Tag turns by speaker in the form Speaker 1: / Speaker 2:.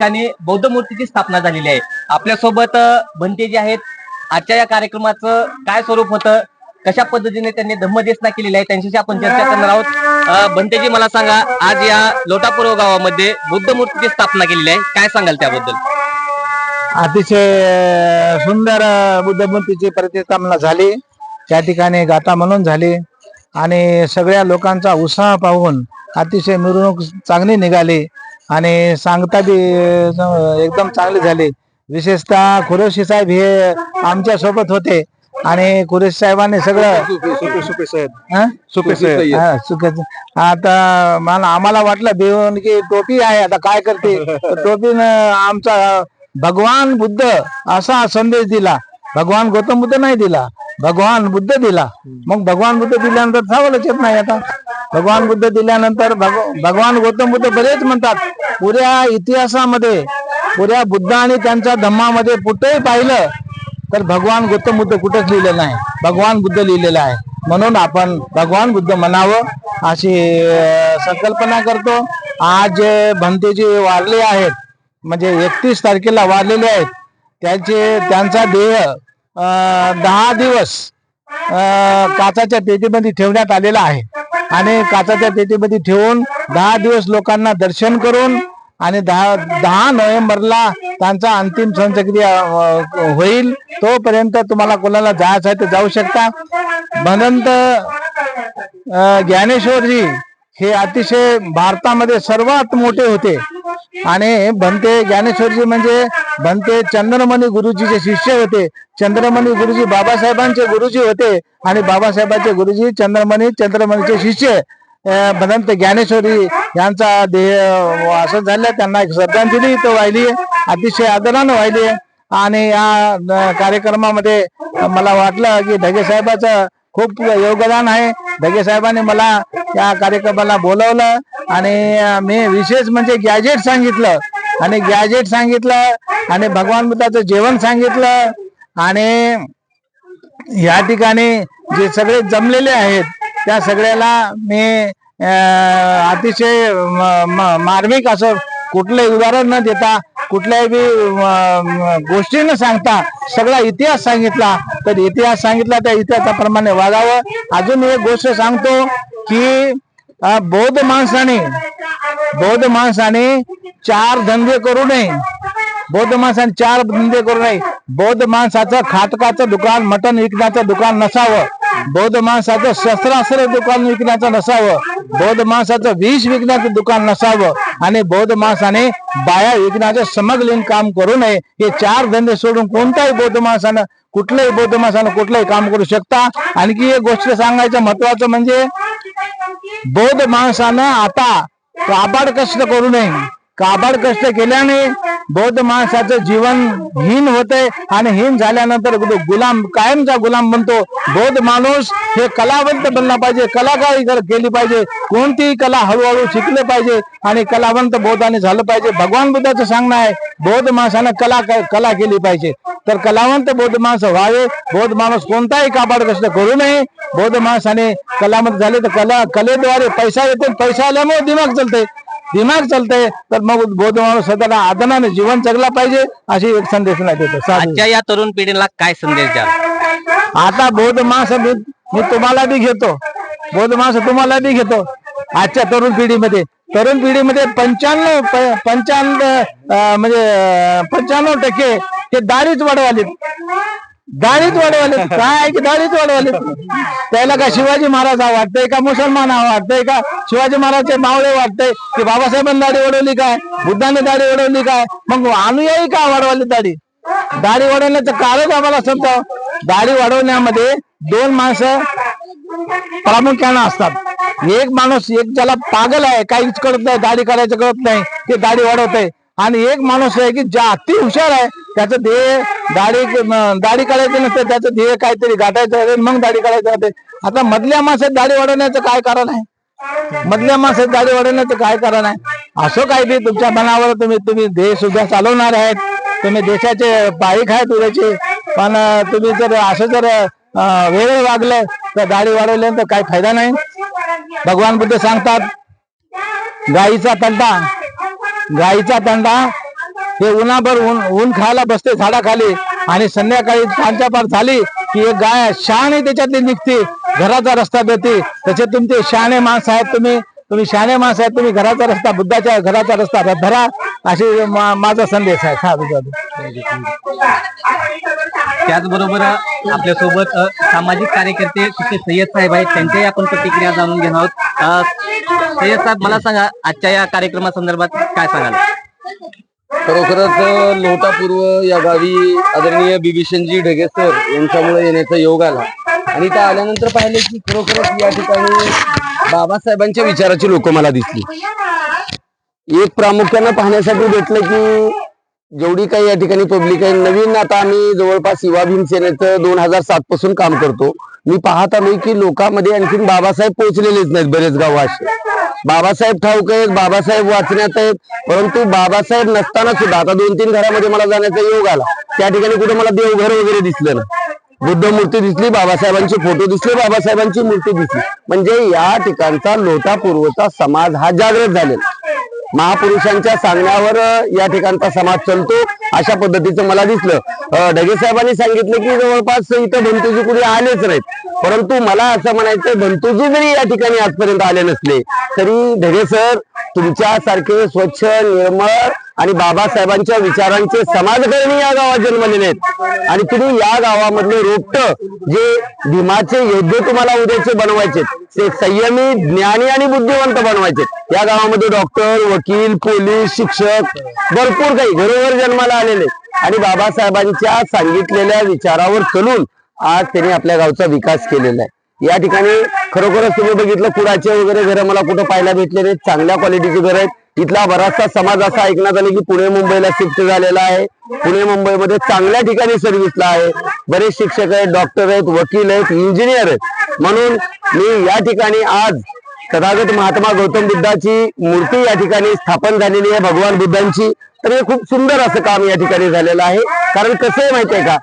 Speaker 1: ठिकाणी बौद्ध मूर्तीची स्थापना झालेली आहे. आपल्यासोबत भंते जे आहेत. आजच्या या कार्यक्रमाचं काय स्वरूप होतं? कशा पद्धतीने त्यांनी धम्मदेशना केलेली आहे? त्यांच्याशी आपण चर्चा करणार आहोत. भंतेजी मला सांगा आज या लोटापूर्व गावामध्ये बुद्ध मूर्तीची स्थापना केलेली आहे. काय सांगाल त्याबद्दल?
Speaker 2: अतिशय सुंदर बुद्ध मूर्तीची प्रतिस्थापना झाली. त्या ठिकाणी गाथा म्हणून झाली. आणि सगळ्या लोकांचा उत्साह पाहून अतिशय मिरवणूक चांगली निघाली. आणि सांगता बी एकदम चांगली झाली. विशेषतः कुरेशी साहेब हे आमच्यासोबत होते. आणि कुरेश साहेबांनी सगळं हं?
Speaker 3: सुपे साहेब.
Speaker 2: हा, सुके- आता मला आम्हाला वाटलं भिवून की टोपी आहे आता काय करते? टोपीनं आमचा भगवान बुद्ध असा संदेश दिला. भगवान गौतम बुद्ध नाही दिला. भगवान बुद्ध दिला. मग भगवान बुद्ध दिल्यानंतर सावलच येत नाही आता. भगवान बुद्ध दिल्यानंतर भगवान गौतम बुद्ध बरेच म्हणतात पुऱ्या इतिहासामध्ये पुऱ्या बुद्ध आणि त्यांच्या धम्मामध्ये कुठेही पाहिलं तर भगवान गौतम बुद्ध कुठेच लिहिलेलं नाही. भगवान बुद्ध लिहिलेलं आहे. म्हणून आपण भगवान बुद्ध म्हणावं अशी संकल्पना करतो. आज जे भंते जे वारले आहेत म्हणजे एकतीस तारखेला वारलेले आहेत त्यांचे त्यांचा देह दहा दिवस काचाच्या पेटीमध्ये ठेवण्यात आलेला आहे. आणि काचाच्या पेटीमध्ये ठेवून दहा दिवस लोकांना दर्शन करून आणि दहा दहा नोव्हेंबरला त्यांचा अंतिम संचक्रिया होईल. तोपर्यंत तुम्हाला कोणाला जायचं आहे तर जाऊ शकता. भदंत ज्ञानेश्वरजी हे अतिशय भारतामध्ये सर्वात मोठे होते. आणि भंते ज्ञानेश्वरजी म्हणजे भंते चंद्रमणी गुरुजीचे शिष्य होते. चंद्रमणी गुरुजी बाबासाहेबांचे गुरुजी होते आणि बाबासाहेबांचे गुरुजी चंद्रमणी चंद्रमणीचे शिष्य भदंत ज्ञानेश्वरी यांचा देह असं झालं. त्यांना एक श्रद्धांजली इथं वाहिली अतिशय आदरानं वाहिली आणि या कार्यक्रमामध्ये मला वाटलं की ढगे साहेबाचं खूप योगदान आहे. ढगे साहेबांनी मला या कार्यक्रमाला बोलवलं आणि मी विशेष म्हणजे गॅजेट सांगितलं आणि गॅजेट सांगितलं आणि भगवान बुद्धाचं जेवण सांगितलं आणि या ठिकाणी जे सगळे जमलेले आहेत त्या सगळ्याला मी अतिशय म- मार्मिक असं कुठलंही उदाहरण न देता कुठल्याही बी गोष्टी न सांगता सगळा इतिहास सांगितला. तर इतिहास सांगितला त्या इतिहासाप्रमाणे वागावं. अजून एक गोष्ट सांगतो की बौद्ध माणसाने बौद्ध माणसाने चार धंदे करू नये. बौद्ध माणसाने चार धंदे करू नये. बौद्ध माणसाचं खाटकाचं दुकान मटण विकण्याचं दुकान नसावं. बौद्ध माणसाचं शस्त्रास्त्र दुकान विकण्याचं नसावं. बौद्ध माणसाचं विष विकण्याचं दुकान नसावं. आणि बौद्ध माणसाने बाया विकण्याचं समगलीन काम करू नये. हे चार धंदे सोडून कोणताही बौद्ध माणसानं कुठल्याही बौद्ध माणसानं कुठलंही काम करू शकता. आणखी एक गोष्ट सांगायचं महत्वाचं म्हणजे बौद्ध माणसानं आता काबाड कष्ट करू नये. काबाड कष्ट केल्याने बौद्ध माणसाचं जीवन हीन होतंय आणि हीन झाल्यानंतर गुलाम कायमचा गुलाम बनतो बौद्ध माणूस हे कलावंत बनला पाहिजे कलाकारी केली पाहिजे कोणतीही कला हळूहळू शिकले पाहिजे आणि कलावंत बौद्धाने झालं पाहिजे. भगवान बुद्धाचं सांगणं आहे बौद्ध माणसानं कला कला केली पाहिजे. तर कलावंत बौद्ध माणसं व्हावे बौद्ध माणूस कोणताही काबाड कष्ट करू नये. बौद्ध माणसाने कलावंत झाले तर कला कलेद्वारे पैसा येतो पैसा आल्यामुळे दिमाग चालते दिमाग चालतंय तर मग बौद्ध माणूस स्वतःला आदराने जीवन जगला पाहिजे अशी एक संदेश नाही देतो. साधू.
Speaker 1: आजच्या या तरुण पिढीला काय संदेश द्याल?
Speaker 2: आता बौद्ध माणसं मी मी तुम्हाला बी घेतो. बौद्ध माणसं तुम्हाला बी घेतो. आजच्या तरुण पिढीमध्ये. तरुण पिढीमध्ये पंच्याण्णव प- पंच्याण्णव अं, म्हणजे पंच्याण्णव टक्के ते दाढीच वाढवालेत दाढीत वाढवालेत काय आहे की दाढीत वाढवालेत त्याला का शिवाजी महाराज हा वाटतंय का? मुसलमान हा वाटतंय का? शिवाजी महाराजचे मावळे वाटतंय की बाबासाहेबांनी दाढी वाढवली काय? बुद्धाने दाढी वाढवली काय? मग अनुयायी का वाढवली दाढी? दाढी वाढवण्याचं कारण आम्हाला समजावं. दाढी वाढवण्यामध्ये दोन माणसं प्रामुख्यानं असतात. एक माणूस एक ज्याला पागल आहे काहीच कळत नाही दाढी करायचं कळत नाही ते दाढी वाढवतंय. आणि एक माणूस आहे की ज्या अति हुशार आहे त्याचं ध्येय दाढी दाढी काढायची नसते त्याचं ध्येय काहीतरी गाठायचं मग दाढी काढायचं राहते आता मधल्या माणसात दाढी वाढवण्याचं काय कारण आहे? मधल्या माणसात दाढी वाढवण्याचं काय कारण आहे? असं काही बी तुमच्या मनावर तुम्ही तुम्ही देश सुद्धा चालवणार आहेत. तुम्ही देशाचे पाईक आहेत उद्याचे. पण तुम्ही जर असं जर वेळ वागलं तर दाढी वाढवल्यानंतर काही फायदा नाही. भगवान बुद्ध सांगतात गाईचा तंटा गाईचा तांडा हे उन्हाभर ऊन ऊन खायला बसते झाडाखाली. आणि संध्याकाळी पार झाली की एक गाय शहाणे त्याच्यातली निघते घराचा रस्ता देते. त्याचे तुमचे शहाणे माणसं आहेत तुम्ही. तुम्ही शहाणे माणसं आहेत तुम्ही घराचा रस्ता बुद्धाच्या घराचा रस्ता धरा. अशी माझा संदेश आहे. हा तुझा
Speaker 1: त्याचबरोबर आपल्यासोबत सामाजिक कार्यकर्ते तिथे सय्यद साहेब आहेत. त्यांच्याही आपण प्रतिक्रिया जाणून घेणार आहोत. सय्यद साहेब मला सांगा आजच्या या कार्यक्रमासंदर्भात काय सांगाल?
Speaker 3: खरोखरच लोटापूर्व या गावी आदरणीय बिभीषणजी ढगे सर यांच्यामुळे येण्याचा योग आला. आणि त्या आल्यानंतर पाहिले की खरोखरच या ठिकाणी बाबासाहेबांच्या विचाराची लोक मला दिसली. एक प्रामुख्यानं पाहण्यासाठी भेटलं की जेवढी काही या ठिकाणी पब्लिक आहे नवीन आता आम्ही जवळपास युवा भीम सेनेचं दोन हजार सात पासून काम करतो. मी पाहत आलोय की लोकांमध्ये आणखीन बाबासाहेब पोहोचलेलेच नाहीत बरेच गाव असे. बाबासाहेब ठाऊक आहेत बाबासाहेब वाचण्यात आहेत परंतु बाबासाहेब नसताना सुद्धा आता दोन तीन घरामध्ये मला जाण्याचा योग आला. त्या ठिकाणी कुठे मला देवघर वगैरे दिसलं ना बुद्ध मूर्ती दिसली बाबासाहेबांचे फोटो दिसले बाबासाहेबांची मूर्ती दिसली. म्हणजे या ठिकाणचा लोटा पूर्वचा समाज हा जागृत झालेला महापुरुषांच्या सांगण्यावर या ठिकाणचा समाज चालतो अशा पद्धतीचं मला दिसलं. ढगे साहेबांनी सांगितलं की जवळपास इथं भंतुजी कुणी आलेच नाहीत. परंतु मला असं म्हणायचं भंतुजी जरी या ठिकाणी आजपर्यंत आले नसले तरी ढगे सर तुमच्यासारखे स्वच्छ निर्मळ आणि बाबासाहेबांच्या विचारांचे समाजकर्मी या गावात जन्मलेले आहेत आणि तुम्ही या गावामधले रोपट जे भीमाचे योद्धे तुम्हाला उद्याचे बनवायचे ते संयमी ज्ञानी आणि बुद्धिवंत बनवायचे या गावामध्ये डॉक्टर वकील पोलीस शिक्षक भरपूर काही घरोघर जन्माला आलेले आणि बाबासाहेबांच्या सांगितलेल्या विचारावर चलून आज त्यांनी आपल्या गावचा विकास केलेला आहे. या ठिकाणी खरोखरच तुम्ही बघितलं कुडाचे वगैरे घरं मला कुठं पाहायला भेटले नाहीत चांगल्या क्वालिटीची घरं आहेत. इथला बराचसा समाज असा ऐकण्यात आला की पुणे मुंबईला शिफ्ट झालेला आहे. पुणे मुंबईमध्ये चांगल्या ठिकाणी सर्व्हिसला आहे. बरेच शिक्षक आहेत डॉक्टर आहेत वकील आहेत इंजिनियर आहेत. म्हणून मी या ठिकाणी आज तथागत महात्मा गौतम बुद्धाची मूर्ती या ठिकाणी स्थापन झालेली आहे भगवान बुद्धांची. तर हे खूप सुंदर असं काम या ठिकाणी झालेलं आहे. कारण कसं आहे माहिती आहे का?